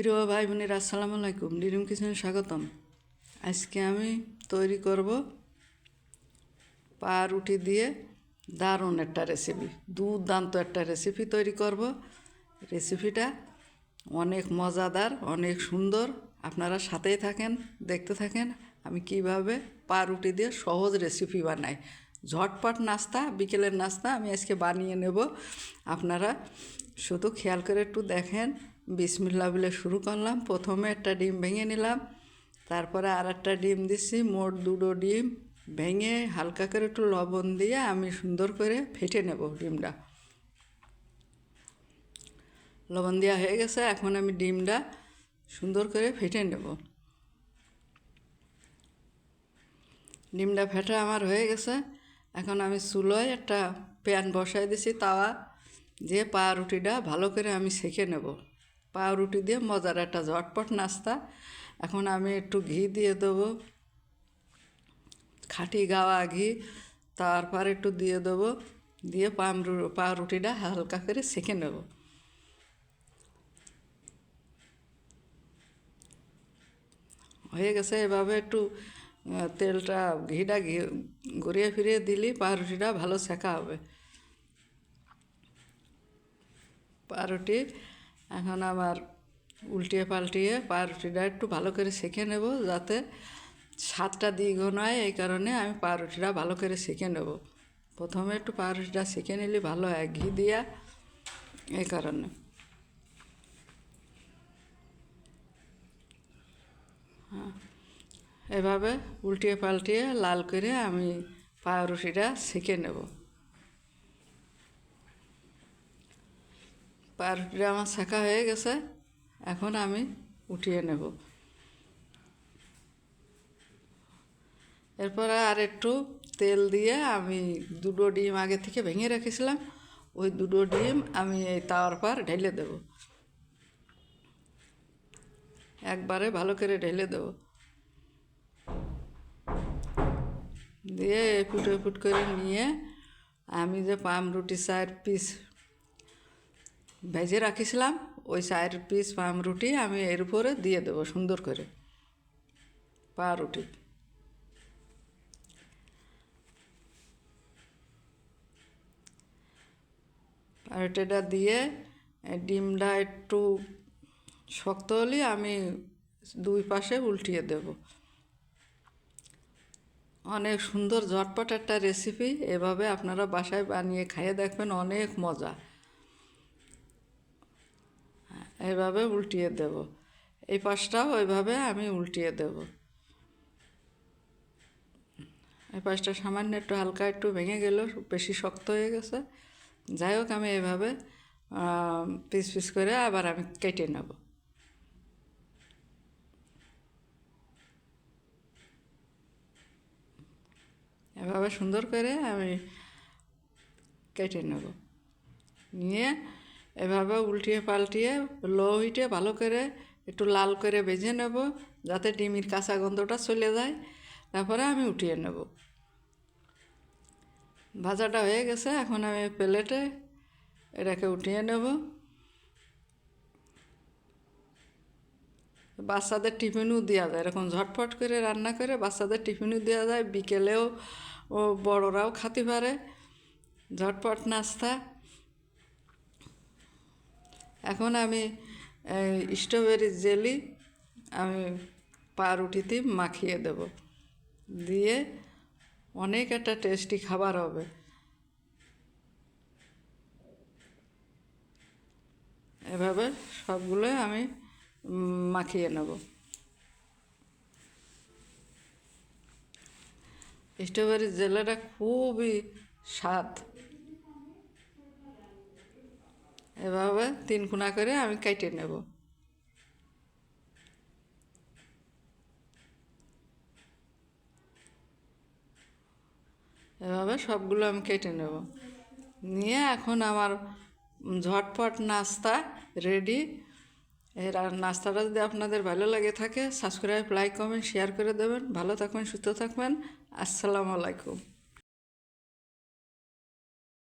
প্রিয় ভাই বোনের আসসালামু আলাইকুম। ডিরিম কিচেনে স্বাগতম। আজকে আমি তৈরি করব পাউরুটি দিয়ে দারুণ একটা রেসিপি দুর্দান্ত একটা রেসিপি তৈরি করব। রেসিপিটা অনেক মজাদার, অনেক সুন্দর। আপনারা সাথেই থাকেন, দেখতে থাকেন আমি কীভাবে পাউরুটি দিয়ে সহজ রেসিপি বানাই। ঝটপট নাস্তা, বিকেলের নাস্তা আমি আজকে বানিয়ে নেব। আপনারা শুধু খেয়াল করে একটু দেখেন বিসমিল্লা বলে শুরু করলাম। প্রথমে একটা ডিম ভেঙে নিলাম। তারপরে আর একটা ডিম দিচ্ছি মোট দুটো ডিম ভেঙে হালকা করে একটু লবণ দিয়ে আমি সুন্দর করে ফেটে নেব ডিমটা। লবণ দেওয়া হয়ে গেছে, এখন আমি ডিমটা সুন্দর করে ফেটে নেব। ডিমটা ফেটে আমার হয়ে গেছে। এখন আমি চুলোয় একটা প্যান বসাই দিছি, তাওয়া দিয়ে পা রুটিটা ভালো করে আমি সেঁকে নেব। পাউরুটি দিয়ে মজার একটা ঝটপট নাস্তা। এখন আমি একটু ঘি দিয়ে দেবো, খাঁটি গাওয়া ঘি, তারপর একটু দিয়ে দেবো, দিয়ে পামরু, পাউরুটিটা হালকা করে সেঁকে নেব। হয়ে গেছে, এভাবে একটু তেলটা, ঘিটা ঘি, ঘুরিয়ে ফিরিয়ে দিলি পাউরুটিটা ভালো সেকা হবে। পাউরুটি এখন আমার উল্টিয়ে পাল্টিয়ে পাউরুটিটা একটু ভালো করে সেঁকে নেব যাতে স্বাদটা দ্বিগুণ হয় এই কারণে আমি পাউরুটিটা ভালো করে সেঁকে নেব। প্রথমে একটু পাউরুটিটা সেঁকে নিলে ভালো হয় ঘি দিয়া এই কারণে। হ্যাঁ, এভাবে উল্টিয়ে পাল্টিয়ে লাল করে আমি পাউরুটিটা সেঁকে নেব। পাউরুটিটা আমার শেখা হয়ে গেছে, এখন আমি উঠিয়ে নেব। এরপরে আর একটু তেল দিয়ে আমি দুটো ডিম আগে থেকে ভেঙে রেখেছিলাম, ওই দুটো ডিম আমি এই তাওয়ার পর ঢেলে দেব। একবারে ভালো করে ঢেলে দেব। দিয়ে এপুট ফুট করে নিয়ে আমি যে পাম রুটি চার পিস ভেজে রাখিছিলাম, ওই চার পিস পাম রুটি আমি এর উপরে দিয়ে দেবো সুন্দর করে। পা রুটি। রুটিটা দিয়ে ডিমটা একটু শক্ত হলে আমি দুই পাশে উল্টিয়ে দেব। অনেক সুন্দর ঝটপট একটা রেসিপি এভাবে আপনারা বাসায় বানিয়ে খাইয়ে দেখবেন, অনেক মজা। এভাবে উল্টিয়ে দেব। এই পাশটাও ওইভাবে আমি উল্টিয়ে দেব। এই পাশটা সামান্য একটু হালকা একটু ভেঙে গেল বেশি শক্ত হয়ে গেছে। যাই হোক, আমি এভাবে পিস পিস করে আবার আমি কেটে নেব। এভাবে সুন্দর করে আমি কেটে নেব। নিয়ে এভাবে উল্টিয়ে পাল্টিয়ে লো হিটে ভালো করে একটু লাল করে ভেজে নেব যাতে ডিমির কাঁচা গন্ধটা চলে যায়। তারপরে আমি উঠিয়ে নেব। ভাজাটা হয়ে গেছে, এখন আমি প্লেটে এটাকে উঠিয়ে নেব। বাচ্চাদের টিফিনও দেওয়া যায়, এরকম ঝটফট করে রান্না করে বাচ্চাদের টিফিনও দেওয়া যায়। বিকেলেও ও বড়রাও খেতে পারে। ঝটপট নাস্তা। এখন আমি স্ট্রবেরি জেলি আমি পাউরুটিতে মাখিয়ে দেব। দিয়ে অনেক একটা টেস্টি খাবার হবে। এভাবে সবগুলোই আমি মাখিয়ে নেব। স্ট্রবেরি জেলাটা খুবই স্বাদ। এভাবে তিন কোনা করে আমি কেটে নেব। এভাবে সবগুলো আমি কেটে নেব। নিয়ে এখন আমার ঝটপট নাস্তা রেডি। এর নাস্তাটা যদি আপনাদের ভালো লাগে থাকে, সাবস্ক্রাইব, লাইক, কমেন্ট, শেয়ার করে দেবেন। ভালো থাকবেন, সুস্থ থাকবেন। আসসালামু আলাইকুম।